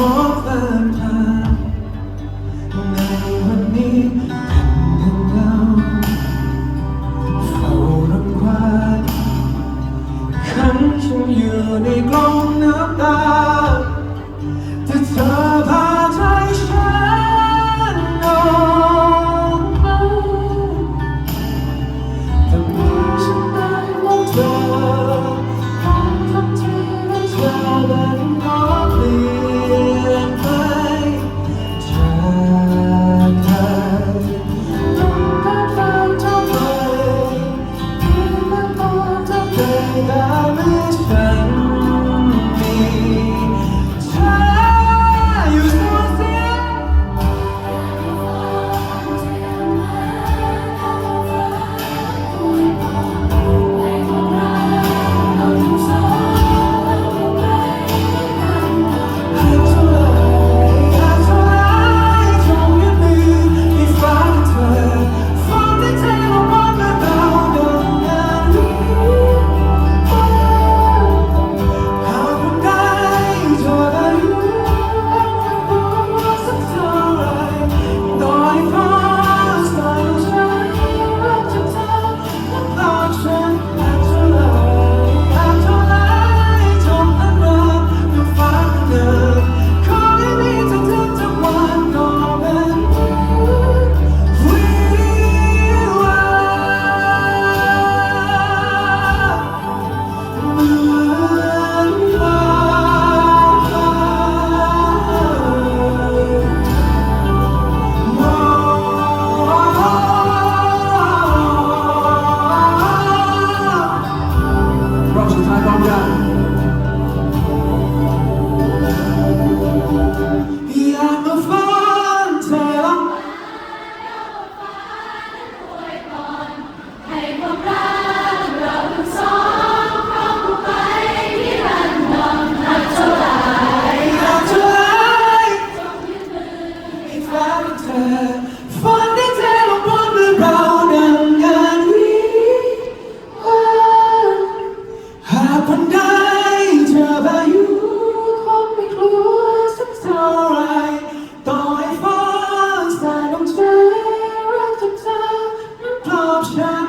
รั Hallelujah. คนใดเธอพายุคงไม่กลัสักเท่าไรต่อให้ฟ้สาดลงใจรักจากเธอนั้ปลอบใจ